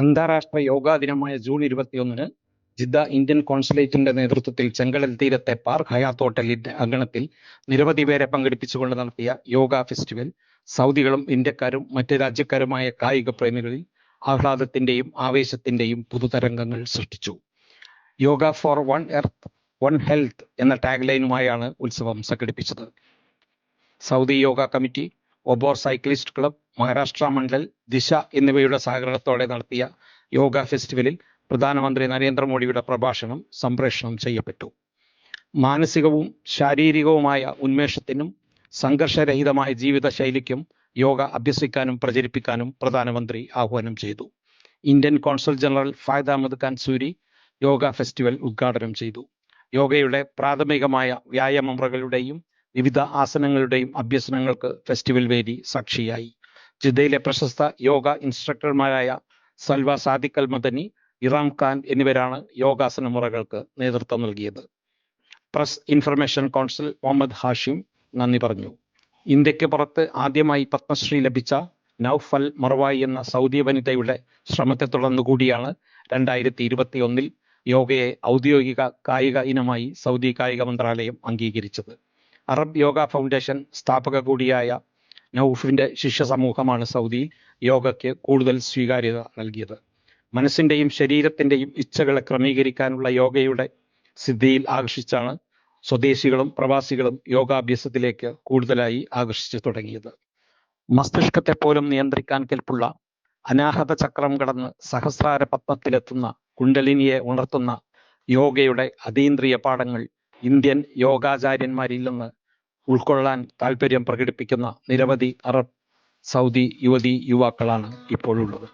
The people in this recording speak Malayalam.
അന്താരാഷ്ട്ര യോഗാ ദിനമായ ജൂൺ ഇരുപത്തിയൊന്നിന് ജിദ്ദ ഇന്ത്യൻ കോൺസുലേറ്റിന്റെ നേതൃത്വത്തിൽ ചെങ്കടൽ തീരത്തെ പാർക്ക് ഹയാത്ത് ഹോട്ടലിന്റെ അങ്കണത്തിൽ നിരവധി പേരെ പങ്കെടുപ്പിച്ചുകൊണ്ട് നടത്തിയ യോഗ ഫെസ്റ്റിവൽ സൗദികളും ഇന്ത്യക്കാരും മറ്റ് രാജ്യക്കാരുമായ കായിക പ്രേമികളിൽ ആഹ്ലാദത്തിന്റെയും ആവേശത്തിന്റെയും പുതുതരംഗങ്ങൾ സൃഷ്ടിച്ചു. Yoga for one earth one health എന്ന ടാഗ് ലൈനുമായാണ് ഉത്സവം സംഘടിപ്പിച്ചത്. സൗദി യോഗ കമ്മിറ്റി ഒബോർ സൈക്ലിസ്റ്റ് ക്ലബ് മഹാരാഷ്ട്ര മണ്ഡൽ ദിശ എന്നിവയുടെ സഹകരണത്തോടെ നടത്തിയ യോഗ ഫെസ്റ്റിവലിൽ പ്രധാനമന്ത്രി നരേന്ദ്രമോദിയുടെ പ്രഭാഷണം സംപ്രേഷണം ചെയ്യപ്പെട്ടു. മാനസികവും ശാരീരികവുമായ ഉന്മേഷത്തിനും സംഘർഷരഹിതമായ ജീവിതശൈലിക്കും യോഗ അഭ്യസിക്കാനും പ്രചരിപ്പിക്കാനും പ്രധാനമന്ത്രി ആഹ്വാനം ചെയ്തു. Indian consul general Fahad Ahmed Khan Suri yoga festival ഉദ്ഘാടനം ചെയ്തു. യോഗയുടെ പ്രാഥമികമായ വ്യായാമ മുറകളുടെയും വിവിധ ആസനങ്ങളുടെയും അഭ്യസനങ്ങൾക്ക് ഫെസ്റ്റിവൽ വേദി സാക്ഷിയായി. ജിദ്ദയിലെ പ്രശസ്ത yoga ഇൻസ്ട്രക്ടർമാരായ Salwa Sadiq Al Madani Iram Khan എന്നിവരാണ് യോഗാസന മുറകൾക്ക് നേതൃത്വം നൽകിയത്. Press information council Mohammed Hashim നന്ദി പറഞ്ഞു. ഇന്ത്യയ്ക്ക് പുറത്ത് ആദ്യമായി പത്മശ്രീ ലഭിച്ച നൌഫൽ മറവായി എന്ന സൗദി വനിതയുടെ ശ്രമത്തെ തുടർന്നു കൂടിയാണ് രണ്ടായിരത്തി ഇരുപത്തി ഒന്നിൽ യോഗയെ ഔദ്യോഗിക കായിക ഇനമായി സൗദി കായിക മന്ത്രാലയം അംഗീകരിച്ചത്. അറബ് യോഗ ഫൗണ്ടേഷൻ സ്ഥാപക കൂടിയായ നൌഫിന്റെ ശിഷ്യ സമൂഹമാണ് സൗദിയിൽ യോഗയ്ക്ക് കൂടുതൽ സ്വീകാര്യത നൽകിയത്. മനസ്സിന്റെയും ശരീരത്തിന്റെയും ഇച്ഛകളെ ക്രമീകരിക്കാനുള്ള യോഗയുടെ സിദ്ധിയിൽ ആകർഷിച്ചാണ് സ്വദേശികളും പ്രവാസികളും യോഗാഭ്യാസത്തിലേക്ക് കൂടുതലായി ആകർഷിച്ചു തുടങ്ങിയത്. മസ്തിഷ്കത്തെ പോലും നിയന്ത്രിക്കാൻ കെൽപ്പുള്ള അനാഹത ചക്രം കടന്ന് സഹസ്രാര പത്മത്തിലെത്തുന്ന കുണ്ടലിനിയെ ഉണർത്തുന്ന യോഗയുടെ അതീന്ദ്രിയ പാഠങ്ങൾ ഇന്ത്യൻ യോഗാചാര്യന്മാരിൽ നിന്ന് ഉൾക്കൊള്ളാൻ താല്പര്യം പ്രകടിപ്പിക്കുന്ന നിരവധി അറബ് സൗദി യുവതി യുവാക്കളാണ് ഇപ്പോഴുള്ളത്.